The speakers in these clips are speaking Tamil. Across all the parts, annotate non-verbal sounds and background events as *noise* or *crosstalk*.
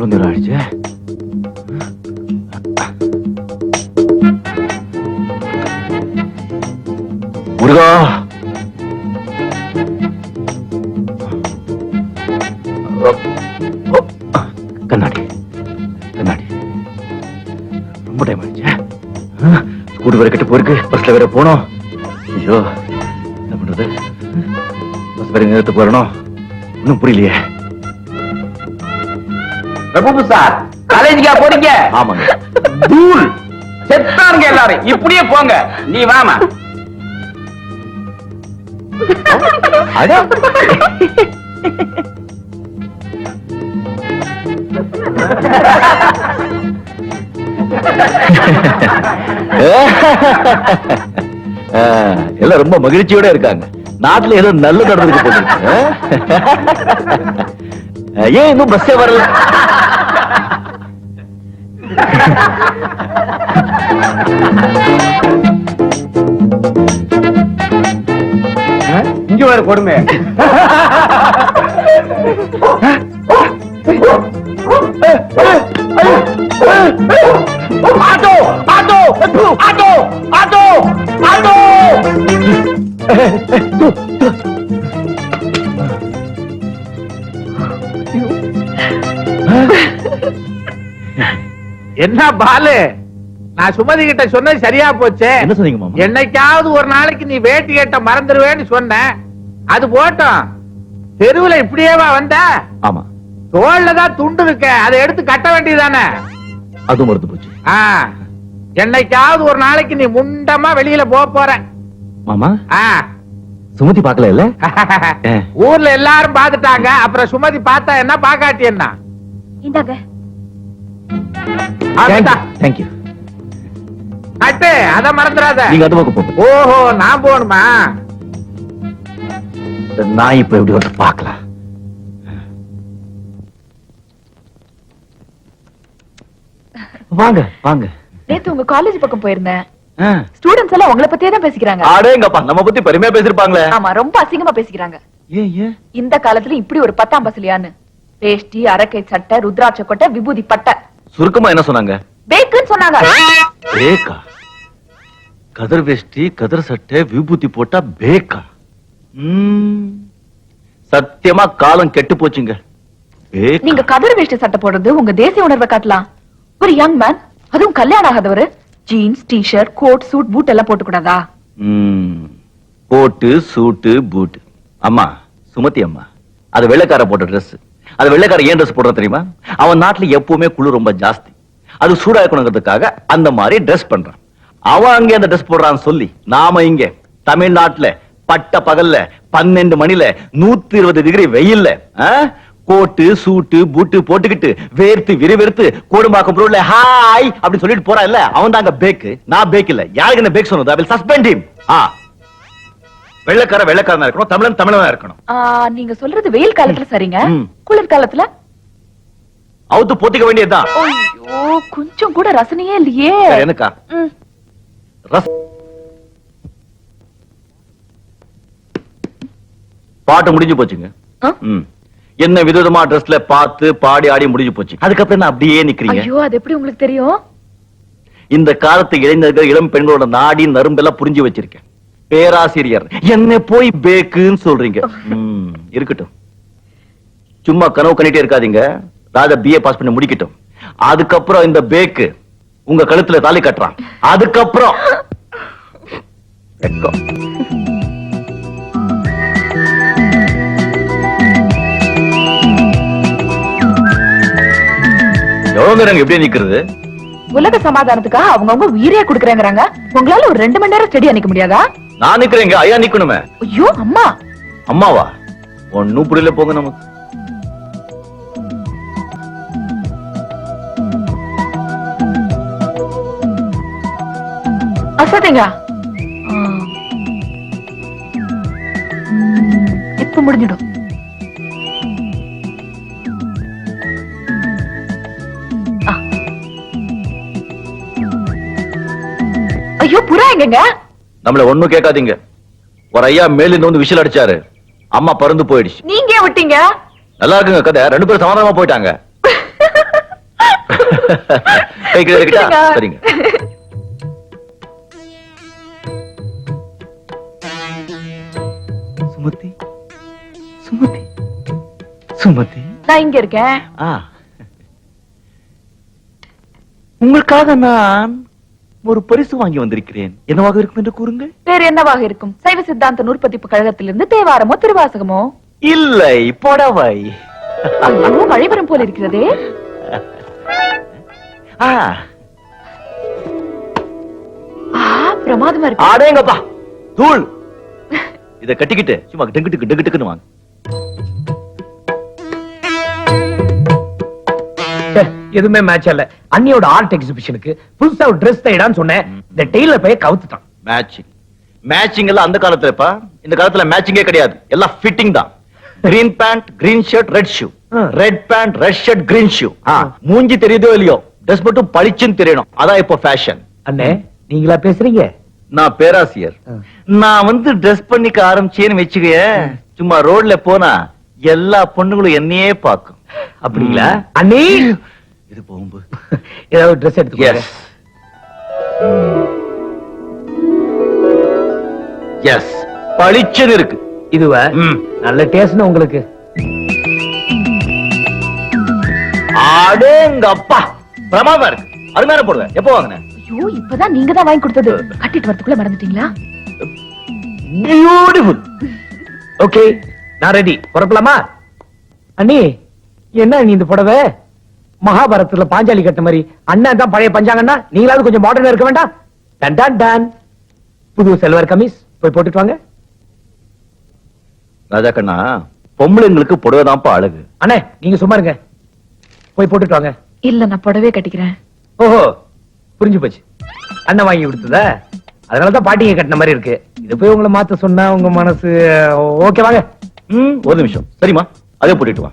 எவ்வளவு நேரம் ஆயிடுச்சு முருகா கண்ணாடி கண்ணாடி. ரொம்ப டைம் ஆயிடுச்சு ஸ்கூல் வேற கட்டு போயிருக்கு. பஸ்ல வேற போனோம். ஐயோ என்ன பண்றது? பஸ் வேற நேரத்துக்கு வரணும் ஒன்றும் புரியலையே. பிரபு சார் காலேஜுக்கா போறீங்க? ஆமாங்க. தூள். செத்தாருங்க எல்லாரும். இப்படியே போங்க. நீ வாமா. எல்லாம் ரொம்ப மகிழ்ச்சியோட இருக்காங்க. நாட்டுல ஏதோ நல்ல நடந்திருக்கு போல? ஏன் இன்னும் பஸ்ஸே வரல? இங்க வேற கொடுமை. என்ன பாலு? நான் சுமதி கிட்ட சொன்னது சரியா போச்சு? என்ன சொன்னீங்க மாமா? என்னைக்காவது ஒரு நாளைக்கு நீ வேட்டி கேட்ட மறந்துடுவேன்னு சொன்ன அது போட்டோம். தெருவுல இப்படியேவா வந்த? ஆமா. தோல்ல தான் துண்டு இருக்க. அதை எடுத்து கட்ட வேண்டியதானே அதுவும் மறுத்து போச்சு. ஆ. என்னைக்காவது ஒரு நாளைக்கு நீ முண்டமா வெளியில போக போற. மாமா? ஆ. சுமதி பார்க்கல இல்ல. *laughs* ஊர்ல எல்லாரும் பாத்துட்டாங்க அப்புறம் சுமதி பார்த்தா என்ன பாக்காட்டி என்ன? இந்தாங்க. தேங்க்யூ கட்டு அத மறந்துடாத நீங்க அது பக்கம் போங்க ஓஹோ நான் போகணுமா? இந்த நாய் இப்ப எப்படி வந்து பார்க்கலாம் வாங்க வாங்க. நேத்து உங்க காலேஜ் பக்கம் போயிருந்தேன். ஸ்டூடெண்ட்ஸ் எல்லாம் உங்களை பத்தியே தான் பேசிக்கிறாங்க. அடேங்கப்பா நம்ம பத்தி பெருமையா பேசிருப்பாங்களே. ஆமா ரொம்ப அசிங்கமா பேசிக்கிறாங்க. இந்த காலத்துல இப்படி ஒரு பத்தாம் பசலியான்னு வேஷ்டி அரக்கை சட்டை ருத்ராட்ச கொட்டை விபூதி பட்டை. சுருக்கமா என்ன சொன்னாங்க? பேக்குன்னு சொன்னாங்க. பேக்கா? கதர் வேஷ்டி கதர் சட்டை விபூதி போட்டா பேக்கா. சத்தியமா காலம் கெட்டு போச்சுங்க. நீங்க கதர் வேஷ்டி சட்டை போடுறது உங்க தேசிய உணர்வை காட்டலாம். ஒரு யங் மேன் அதுவும் கல்யாணம் ஆகாதவரு jeans T-shirt coat suit boot எல்லாம் போட்டு கூடாதா ம். கோட்டு சூட்டு பூட் அம்மா சுமதி அம்மா அது வெள்ளைக்கார போட்ட Dress. அது வெள்ளைக்கார ஏன் ட்ரெஸ் போடுற தெரியுமா? அவன் நாட்டுல எப்பவுமே குளிர் ரொம்ப ஜாஸ்தி. அது சூடா இருக்கணுங்கிறதுக்காக அந்த மாதிரி ட்ரெஸ் பண்றான். அவன் அங்கே அந்த ட்ரெஸ் போடுறான்னு சொல்லி நாம இங்க தமிழ்நாட்டுல பட்ட பகல்ல பன்னெண்டு மணில நூத்தி இருபது டிகிரி வெயில்ல கோட்டு சூட்டு பூட்டு போட்டுக்கிட்டு வேர்த்து விறுவிறுத்து கோடும்பாக்கம் ரோட்ல ஹாய் அப்படின்னு சொல்லிட்டு போறா இல்ல அவன் தாங்க பேக்கு நான் பேக் இல்ல. யாருக்கு என்ன பேக் சொன்னது ஐ வில் சஸ்பெண்ட் ஹிம் ஆ. வெள்ளக்கார வெள்ளக்காரனா இருக்கணும் தமிழன் தமிழனா இருக்கணும். நீங்க சொல்றது வெயில் காலத்துல சரிங்க. குளிர் காலத்துல? அவுத்து போத்திக்க வேண்டியதுதான் ஐயோ கொஞ்சம் கூட ரசனையே இல்லையே. எனக்கா? பாட்டு முடிஞ்சு போச்சுங்க. என்ன விதவிதமா ட்ரெஸ்ல பார்த்து பாடி ஆடி முடிஞ்சு போச்சு. அதுக்கப்புறம் என்ன அப்படியே நிக்கிறீங்க? ஐயோ அது எப்படி உங்களுக்கு தெரியும்? இந்த காலத்து இளைஞர்கள் இளம் பெண்களோட நாடி நரும்பெல்லாம் புரிஞ்சு வச்சிருக்கேன். பேராசிரியர். என்ன போய் பேக்குன்னு சொல்றீங்க. இருக்கட்டும். சும்மா கனவு கண்டிட்டே இருக்காதீங்க. ராஜா பிஏ பாஸ் பண்ணி முடிக்கட்டும். அதுக்கப்புறம் இந்த பேக்கு உங்க கழுத்துல தாலி கட்டுறான். அதுக்கப்புறம். எவ்வளவு நேரம் எப்படியே நிக்கிறது? உலக சமாதானத்துக்காக அவங்கவங்க உயிரே குடுக்கறேங்கறாங்க. உங்களால ஒரு ரெண்டு மணி நேரம் ஸ்டடியா நிக்க முடியாதா? நான் நிக்கிறேங்க ஐயா நிக்கணுமே. ஐயோ அம்மா. அம்மாவா? ஒன்னும் புரியல போங்க நமக்கு அசதிங்க இப்ப முடிஞ்சிடும். ஐயோ புறா எங்கங்க? நம்மள ஒண்ணும் கேட்காதீங்க. ஒரு ஐயா மேல இருந்து வந்து விசில் அடிச்சாரு. அம்மா பறந்து போயிடுச்சு. நீங்க விட்டீங்க? நல்லா இருக்குங்க கதை. ரெண்டு பேரும் சமாதானமா போயிட்டாங்க. *laughs* கை கீழே இருக்கட்டா? இருக்குங்க. சரிங்க. சுமதி சுமதி சுமதி. நான் இங்க இருக்கேன். உங்களுக்காக நான் ஒரு பரிசு வாங்கி வந்திருக்கிறேன். என்னவாக இருக்கும் என்று கூறுங்கள். வேற என்னவாக இருக்கும்? சைவ சித்தாந்த நூற்பதிப்பு கழகத்திலிருந்து தேவாரமோ திருவாசகமோ? இல்லை புடவை. ஐயோ மழை வரும் போல இருக்கிறதே. ஆ. ஆ பிரமாதமா இருக்கு. ஆடேங்கப்பா தூள். இத கட்டிக்கிட்டு சும்மா டெங்கு டெங்கு டெங்குன்னு வாங்க. எதுவுமே மேட்ச் இல்ல அண்ணியோட ஆர்ட் எக்ஸிபிஷனுக்கு புதுசா ஒரு ட்ரெஸ் தைடான்னு சொன்னேன். இந்த டெய்லர் போய் கவுத்துட்டான். மேட்சிங் மேட்சிங் எல்லாம் அந்த காலத்துலப்பா இந்த காலத்துல மேட்சிங்கே கிடையாது. எல்லாம் ஃபிட்டிங் தான். Green pant green shirt red shoe. Red pant red shirt green shoe மூஞ்சி தெரியுதோ இல்லையோ? ட்ரெஸ் மட்டும் பளிச்சுன்னு தெரியணும். அதான் இப்போ ஃபேஷன் அண்ணே நீங்களா பேசுறீங்க? நான் பேராசிரியர். நான் வந்து ட்ரெஸ் பண்ணிக்க ஆரம்பிச்சேன்னு வச்சுக்க சும்மா ரோட்ல போனா எல்லா பொண்ணுங்களும் என்னையே பார்க்கும். அப்படிங்களா. அண்ணி! இது போகும்பு. ஏதாவது ட்ரெஸ் எடுத்துக்கோங்க. எஸ் எஸ் பளிச்சுன்னு இருக்கு. இதுவா. நல்ல டேஸ்ட் உங்களுக்கு. அடேங்கப்பா பிரமாதமா இருக்கு. அருமையான போடுவேன் எப்போ வாங்கினேன் ஐயோ இப்பதான் நீங்க தான் வாங்கி கொடுத்தது. கட்டிட்டு வரதுக்குள்ள மறந்துட்டீங்களா? பியூட்டிஃபுல் ஓகே நான் ரெடி புறப்படலாமா? அண்ணி! என்ன நீ இந்த புடவை? மகாபாரதத்துல பாஞ்சாலி கட்ட மாதிரி அண்ணன் தான் பழைய பஞ்சாங்கன்னா நீங்களாவது கொஞ்சம் மாடர்னா இருக்க வேண்டாம். டன் டன் டன் புது செல்வர் கமிஸ் போய் போட்டுட்டு வாங்க. ராஜா கண்ணா பொம்பளைங்களுக்கு புடவைதான்ப்பா அழகு. அண்ணே நீங்க சும்மா இருங்க. போய் போட்டுட்டு வாங்க. இல்ல நான் புடவே கட்டிக்கிறேன். ஓஹோ புரிஞ்சு போச்சு. அண்ணன் வாங்கி கொடுத்ததா? அதனாலதான் பாட்டிங்க கட்டின மாதிரி இருக்கு. இத போய் உங்களை மாத்த சொன்னா உங்க மனசு ஓகே வாங்க. ம் ஒரு நிமிஷம். சரிம்மா அதே போட்டுட்டு வா.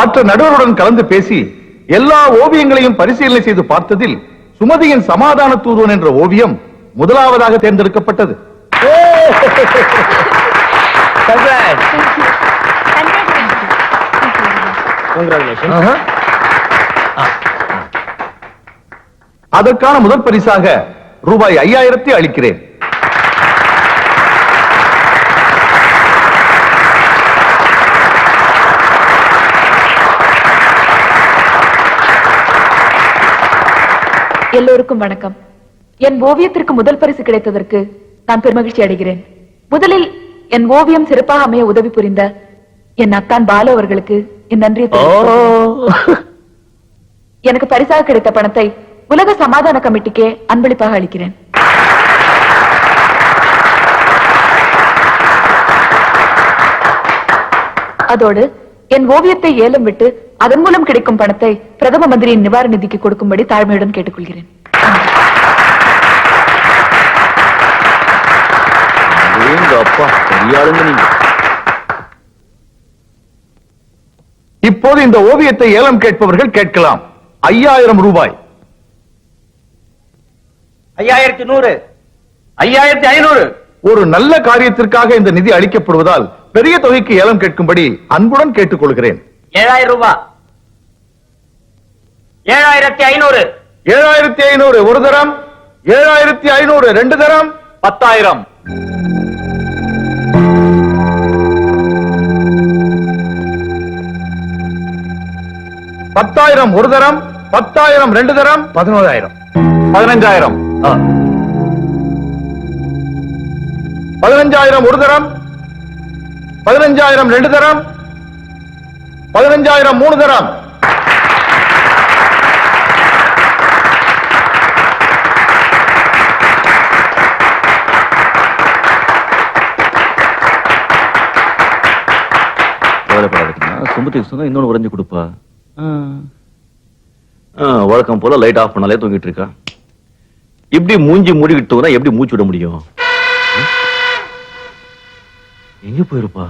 மற்ற நடுவருடன் கலந்து பேசி எல்லா ஓவியங்களையும் பரிசீலனை செய்து பார்த்ததில் சுமதியின் சமாதான தூதுவன் என்ற ஓவியம் முதலாவதாக தேர்ந்தெடுக்கப்பட்டது. அதற்கான முதல் பரிசாக ரூபாய் ஐயாயிரத்தை அளிக்கிறேன். எல்லோருக்கும் வணக்கம். என் ஓவியத்திற்கு முதல் பரிசு கிடைத்ததற்கு நான் பெருமகிழ்ச்சி அடைகிறேன். முதலில் என் ஓவியம் சிறப்பாக அமைய உதவி புரிந்த என் அத்தான் பாலு அவர்களுக்கு என் நன்றியை எனக்கு பரிசாக கிடைத்த பணத்தை உலக சமாதான கமிட்டிக்கே அன்பளிப்பாக அளிக்கிறேன். அதோடு என் ஓவியத்தை ஏலம் விட்டு அதன் மூலம் கிடைக்கும் பணத்தை பிரதம மந்திரியின் நிவாரண நிதிக்கு கொடுக்கும்படி தாழ்மையுடன் கேட்டுக்கொள்கிறேன். இப்போது இந்த ஓவியத்தை ஏலம் கேட்பவர்கள் கேட்கலாம். ஐயாயிரம் ரூபாய். ஐயாயிரத்தி நூறு. ஐயாயிரத்தி ஐநூறு. ஒரு நல்ல காரியத்திற்காக இந்த நிதி அளிக்கப்படுவதால் பெரிய தொகைக்கு ஏலம் கேட்கும்படி அன்புடன் கேட்டுக்கொள்கிறேன். ஏழாயிரம் ரூபாய் ஏழாயிரத்தி ஐநூறு. ஏழாயிரத்தி ஐநூறு ஒரு தரம். ஏழாயிரத்தி ஐநூறு ரெண்டு தரம். பத்தாயிரம். பத்தாயிரம் ஒரு தரம். பத்தாயிரம் ரெண்டு தரம். பதினோராயிரம் பதினஞ்சாயிரம். பதினஞ்சாயிரம் ஒரு தரம். பதினஞ்சாயிரம் ரெண்டு தரம். பதினஞ்சாயிரம் மூணு தரம். சுமதிக்கு சொன்னா இன்னொன்னு உறைஞ்சு கொடுப்பா. வழக்கம் போல லைட் ஆஃப் பண்ணாலே தூங்கிட்டு இருக்கா. இப்படி மூஞ்சி மூடிக்கிட்டு எப்படி மூச்சு விட முடியும்? எங்க போயிருப்பா?